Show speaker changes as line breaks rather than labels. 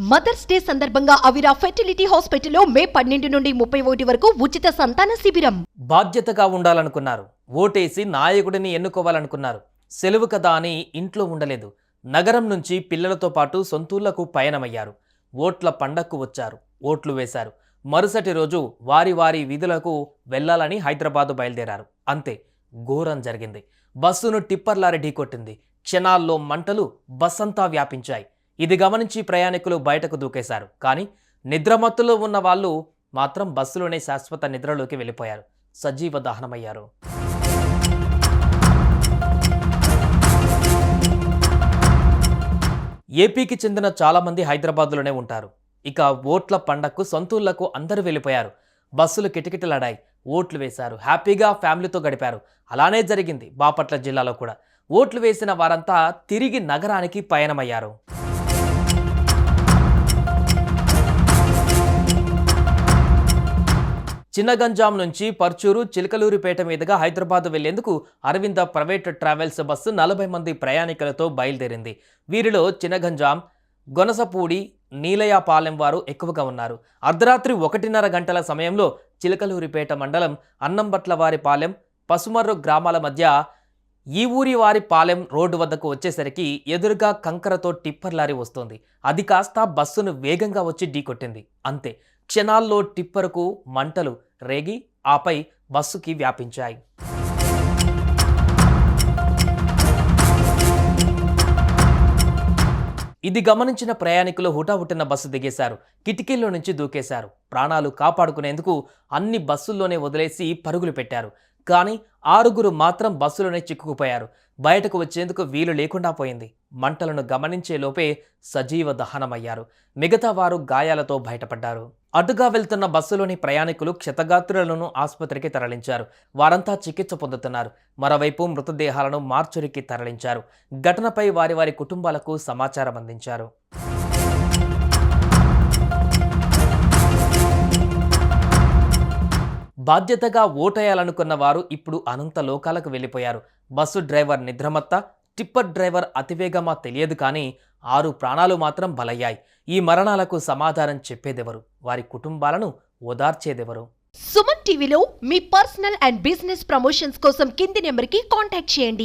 Mothers day సందర్భంగా అవిరా fertility హాస్పిటల్లో మే పన్నెండు నుండి ముప్పై ఒకటి వరకు ఉచిత సంతాన శిబిరం.
బాధ్యతగా ఉండాలనుకున్నారు. ఓటేసి నాయకుడిని ఎన్నుకోవాలనుకున్నారు. సెలవు కదా అని ఇంట్లో ఉండలేదు. నగరం నుంచి పిల్లలతో పాటు సొంతూళ్ళకు పయనమయ్యారు. ఓట్ల పండక్కు వచ్చారు. ఓట్లు వేశారు. మరుసటి రోజు వారి వారి విధులకు వెళ్ళాలని హైదరాబాదు బయలుదేరారు. అంతే ఘోరం జరిగింది. బస్సును టిప్పర్ లారీ ఢీకొట్టింది. క్షణాల్లో మంటలు బస్సంతా వ్యాపించాయి. ఇది గమనించి ప్రయాణికులు బయటకు దూకేశారు. కానీ నిద్రమత్తులో ఉన్న వాళ్ళు మాత్రం బస్సులోనే శాశ్వత నిద్రలోకి వెళ్ళిపోయారు. సజీవ దహనమయ్యారు. ఏపీకి చెందిన చాలామంది హైదరాబాద్లోనే ఉంటారు. ఇక ఓట్ల పండక్కు సొంతూళ్ళకు అందరూ వెళ్ళిపోయారు. బస్సులు కిటకిటలాడాయి. ఓట్లు వేశారు. హ్యాపీగా ఫ్యామిలీతో గడిపారు. అలానే జరిగింది. బాపట్ల జిల్లాలో కూడా. ఓట్లు వేసిన వారంతా తిరిగి నగరానికి పయనమయ్యారు. చిన్నగంజాం నుంచి పర్చూరు చిలకలూరిపేట మీదుగా హైదరాబాద్ వెళ్ళేందుకు అరవింద ప్రైవేట్ ట్రావెల్స్ బస్సు నలభై మంది ప్రయాణికులతో బయలుదేరింది. వీరిలో చిన్నగంజాం గొనసపూడి నీలయాపాలెం వారు ఎక్కువగా ఉన్నారు. అర్ధరాత్రి ఒకటిన్నర గంటల సమయంలో చిలకలూరిపేట మండలం అన్నంబట్ల పాలెం పసుమర్రు గ్రామాల మధ్య ఈ ఊరి వారి పాలెం రోడ్డు వద్దకు వచ్చేసరికి ఎదురుగా కంకరతో టిప్పర్ లారీ వస్తోంది. అది కాస్త బస్సును వేగంగా వచ్చి ఢీకొట్టింది. అంతే. క్షణాల్లో టిప్పర్కు మంటలు రేగి ఆపై బస్సుకి వ్యాపించాయి. ఇది గమనించిన ప్రయాణికులు హుటాహుటిన బస్సు దిగేశారు. కిటికీల్లో నుంచి దూకేశారు. ప్రాణాలు కాపాడుకునేందుకు అన్ని బస్సుల్లోనే వదిలేసి పరుగులు పెట్టారు. కానీ ఆరుగురు మాత్రం బస్సులోనే చిక్కుకుపోయారు. బయటకు వచ్చేందుకు వీలు లేకుండా పోయింది. మంటలను గమనించే లోపే సజీవ దహనమయ్యారు. మిగతా వారు గాయాలతో బయటపడ్డారు. అటుగా వెళ్తున్న బస్సులోని ప్రయాణికులు క్షతగాత్రులను ఆసుపత్రికి తరలించారు. వారంతా చికిత్స పొందుతున్నారు. మరోవైపు మృతదేహాలను మార్చురికి తరలించారు. ఘటనపై వారి వారి కుటుంబాలకు సమాచారం అందించారు. బాధ్యతగా ఓటేయాలనుకున్న వారు ఇప్పుడు అనంత లోకాలకు వెళ్ళిపోయారు. బస్సు డ్రైవర్ నిద్రమత్త టిప్పర్ డ్రైవర్ అతివేగమా తెలియదు కానీ ఆరు ప్రాణాలు మాత్రం బలయ్యాయి. ఈ మరణాలకు సమాధానం చెప్పేదెవరు? వారి కుటుంబాలను ఓదార్చేదెవరు?
సుమన్ టీవీలో మీ పర్సనల్ అండ్ బిజినెస్ ప్రమోషన్స్ కోసం కింది నెంబర్కి కాంటాక్ట్ చేయండి.